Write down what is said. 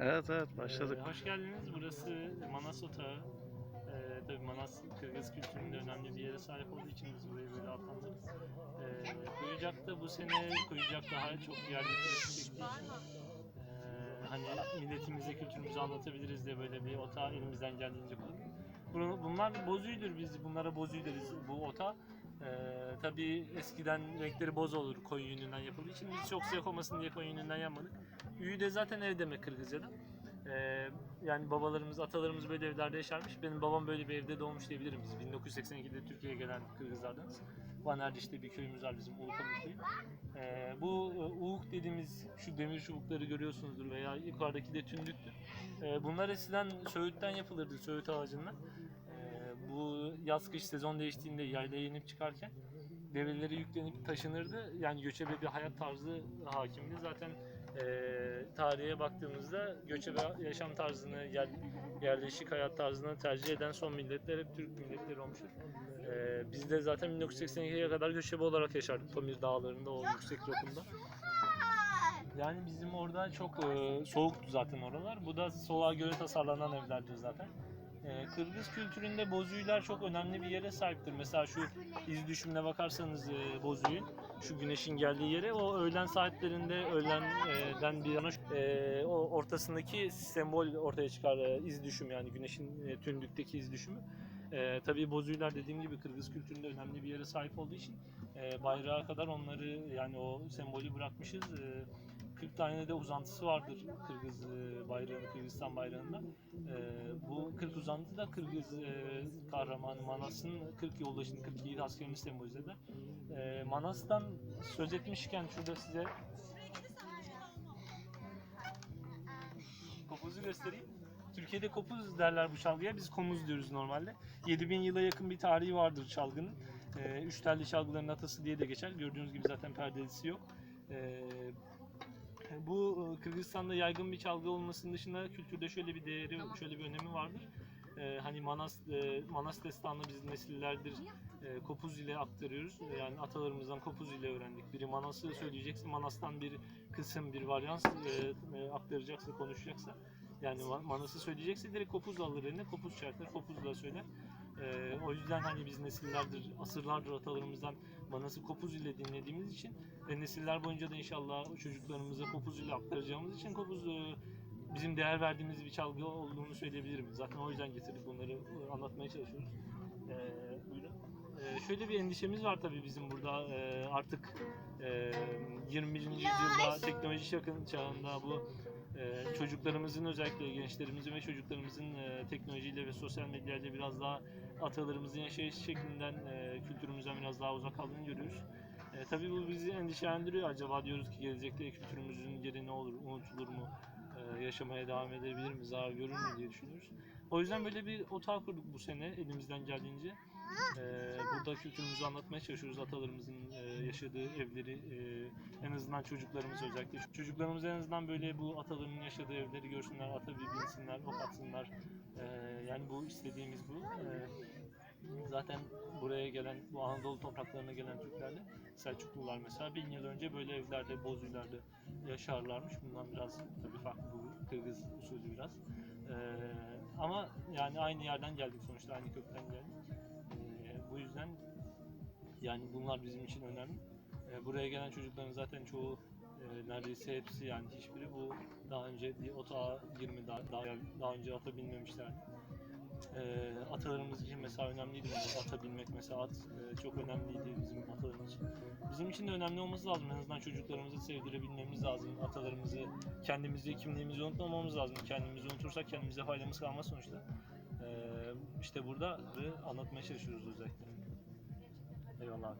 Evet evet başladık. Ee, hoş geldiniz. Burası Manas Otağı. Ee, tabii Manas Kırgız kültüründe önemli bir yere sahip olduğu için biz burayı böyle adlandırdık. Ee, Kuyucak'ta bu sene Kuyucak daha çok yerli turist çektiği için ee, hani milletimize, kültürümüzü anlatabiliriz diye böyle bir otağı elimizden geldiğince kurduk. Bunlar bozuydur biz bunlara bozuyu deriz bu ota. Ee, tabii eskiden renkleri boz olur koyu yününden yapıldığı için biz çok siyah olmasın diye koyu yününden yapmadık. Üyü de zaten ev demek Kırgızca'da. Ee, yani babalarımız, atalarımız böyle evlerde yaşarmış. Benim babam böyle bir evde doğmuş diyebilirim biz. 1982'de Türkiye'ye gelen Kırgızlardanız. Van Erciş'te bir köyümüz var bizim Ulupamuk köyü. Ee, bu e, Uğuk dediğimiz şu demir çubukları görüyorsunuzdur veya yukarıdaki de tündüktür. Ee, bunlar eskiden söğütten yapılırdı, söğüt ağacından. Bu yaz kış sezon değiştiğinde yaylaya inip çıkarken develeri yüklenip taşınırdı. Yani göçebe bir hayat tarzı hakimdi. Zaten e, tarihe baktığımızda göçebe yaşam tarzını, yer, yerleşik hayat tarzını tercih eden son milletler hep Türk milletleri olmuştur. E, biz de zaten 1982'ye kadar göçebe olarak yaşardık Pamir Dağları'nda, o yüksek rakımda. Yani bizim orada çok e, soğuktu zaten oralar. Bu da soğuğa göre tasarlanan evlerdir zaten. E, Kırgız kültüründe bozuylar çok önemli bir yere sahiptir. Mesela şu iz düşümüne bakarsanız e, bozuyun, şu güneşin geldiği yere o öğlen saatlerinde öğlenden bir yana e, o ortasındaki sembol ortaya çıkar. E, iz düşüm yani güneşin e, tündükteki iz düşümü. E, tabii bozuylar dediğim gibi Kırgız kültüründe önemli bir yere sahip olduğu için e, bayrağa kadar onları yani o sembolü bırakmışız. E, 40 tane de uzantısı vardır Kırgız e, bayrağının, Kırgızistan bayrağında. E, bu 40 uzantı da Kırgız e, kahramanı Manas'ın 40 yoldaşının 40 yiğit askerini sembolize eder. Manas'tan söz etmişken şurada size kopuzu göstereyim. Türkiye'de kopuz derler bu çalgıya. Biz komuz diyoruz normalde. 7000 yıla yakın bir tarihi vardır çalgının. Üç telli çalgıların atası diye de geçer. Gördüğünüz gibi zaten perdelisi yok. Bu e, Kırgızistan'da yaygın bir çalgı olmasının dışında kültürde şöyle bir değeri, şöyle bir önemi vardır. Ee, hani Manas e, Manas destanını biz nesillerdir e, kopuz ile aktarıyoruz. E, Yani atalarımızdan kopuz ile öğrendik. Biri Manas'ı söyleyecekse Manas'tan bir kısım, bir varyans e, e, aktaracaksa, konuşacaksa yani Ma- Manas'ı söyleyecekse direkt kopuz alır eline, kopuz çarpar, kopuzla söyler. E, o yüzden hani biz nesillerdir, asırlardır atalarımızdan Manas'ı kopuz ile dinlediğimiz için ve nesiller boyunca da inşallah çocuklarımıza kopuz ile aktaracağımız için kopuz e, bizim değer verdiğimiz bir çalgı olduğunu söyleyebilirim. Zaten o yüzden getirdik bunları e, anlatmaya çalışıyoruz. E, buyurun. E, şöyle bir endişemiz var tabii bizim burada E, artık e, 21. yüzyılda teknoloji yakın çağında bu e, çocuklarımızın özellikle gençlerimizin ve çocuklarımızın e, teknolojiyle ve sosyal medyayla biraz daha atalarımızın yaşayış şeklinden, e, kültürümüzden biraz daha uzak kaldığını görüyoruz. E, tabii bu bizi endişelendiriyor. Acaba diyoruz ki gelecekte kültürümüzün yeri ne olur, unutulur mu, e, yaşamaya devam edebilir mi, zarar görür mü diye düşünüyoruz. O yüzden böyle bir otağı kurduk bu sene elimizden geldiğince. E, burada kültürümüzü anlatmaya çalışıyoruz. Atalarımızın e, yaşadığı evleri, e, en azından çocuklarımız özellikle. Çocuklarımız en azından böyle bu atalarının yaşadığı evleri görsünler, ata bir ok atsınlar. E, yani bu istediğimiz bu. E, Zaten buraya gelen, bu Anadolu topraklarına gelen Türklerle Selçuklular mesela bin yıl önce böyle evlerde, bozuylarda yaşarlarmış. Bundan biraz tabii farklı bu Kırgız usulü biraz. Ee, ama yani aynı yerden geldik sonuçta, aynı kökten geldik. Yüzden yani bunlar bizim için önemli. Ee, buraya gelen çocukların zaten çoğu e, neredeyse hepsi yani hiçbiri bu daha önce bir otağa girme daha, daha, daha önce ata binmemişlerdi. Ee, atalarımız için mesela önemliydi bu ata binmek mesela at e, çok önemliydi bizim atalarımız için. Bizim için de önemli olması lazım. En azından çocuklarımızı sevdirebilmemiz lazım. Atalarımızı, kendimizi, kimliğimizi unutmamamız lazım. Kendimizi unutursak kendimize faydamız kalmaz sonuçta. Ee, işte burada anlatmaya çalışıyoruz özellikle. Eyvallah.